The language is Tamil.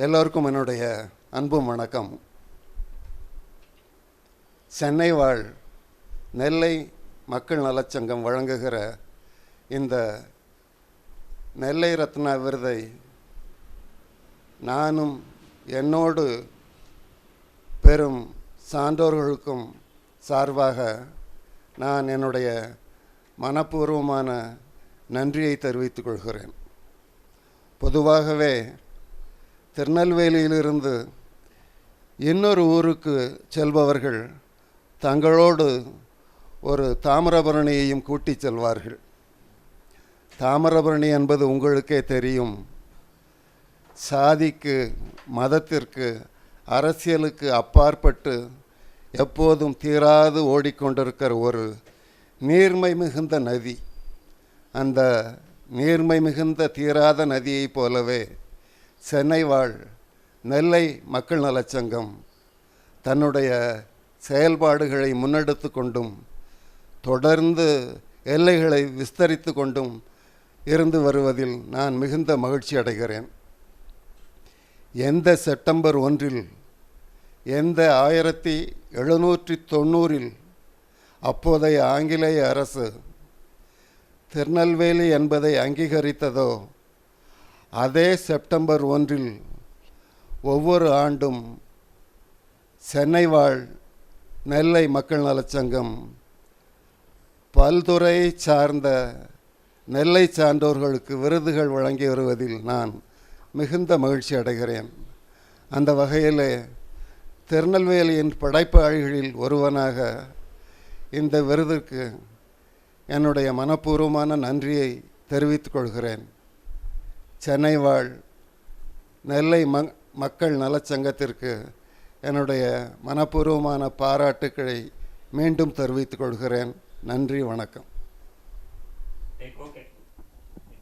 எல்லோருக்கும் என்னுடைய அன்பும் வணக்கம். சென்னை வாழ் நெல்லை மக்கள் நலச்சங்கம் வழங்குகிற இந்த நெல்லை ரத்னா விருதை நானும் என்னோடு பெரும் சான்றோர்களுக்கும் சார்பாக நான் என்னுடைய மனப்பூர்வமான நன்றியை தெரிவித்துக் கொள்கிறேன். பொதுவாகவே திருநெல்வேலியிலிருந்து இன்னொரு ஊருக்கு செல்பவர்கள் தங்களோடு ஒரு தாமிரபரணியையும் கூட்டிச் செல்வார்கள். தாமிரபரணி என்பது உங்களுக்கே தெரியும். சாதிக்கு மதத்திற்கு அரசியலுக்கு அப்பாற்பட்டு எப்போதும் தீராது ஓடிக்கொண்டிருக்கிற ஒரு நீர்மை மிகுந்த நதி. அந்த நீர்மை மிகுந்த தீராத நதியைப் போலவே சென்னை வாழ் நெல்லை மக்கள் நலச்சங்கம் தன்னுடைய செயல்பாடுகளை முன்னெடுத்து கொண்டும் தொடர்ந்து எல்லைகளை விஸ்தரித்து கொண்டும் இருந்து வருவதில் நான் மிகுந்த மகிழ்ச்சி அடைகிறேன். எந்த செப்டம்பர் ஒன்றில் எந்த ஆயிரத்தி எழுநூற்றி தொண்ணூறில் அப்போதைய ஆங்கிலேய அரசு திருநெல்வேலி என்பதை அங்கீகரித்ததோ அதே செப்டம்பர் ஒன்றில் ஒவ்வொரு ஆண்டும் சென்னை வாழ் நெல்லை மக்கள் நலச்சங்கம் பல்துறை சார்ந்த நெல்லை சான்றோர்களுக்கு விருதுகள் வழங்கி வருவதில் நான் மிகுந்த மகிழ்ச்சி அடைகிறேன். அந்த வகையிலே திருநெல்வேலியின் படைப்பாளிகளில் ஒருவனாக இந்த விருதுக்கு என்னுடைய மனப்பூர்வமான நன்றியை தெரிவித்துக் கொள்கிறேன். சென்னை வாழ் நெல்லை ம மக்கள் நலச்சங்கத்திற்கு என்னுடைய மனப்பூர்வமான பாராட்டுக்களை மீண்டும் தெரிவித்துக் கொள்கிறேன். நன்றி வணக்கம்.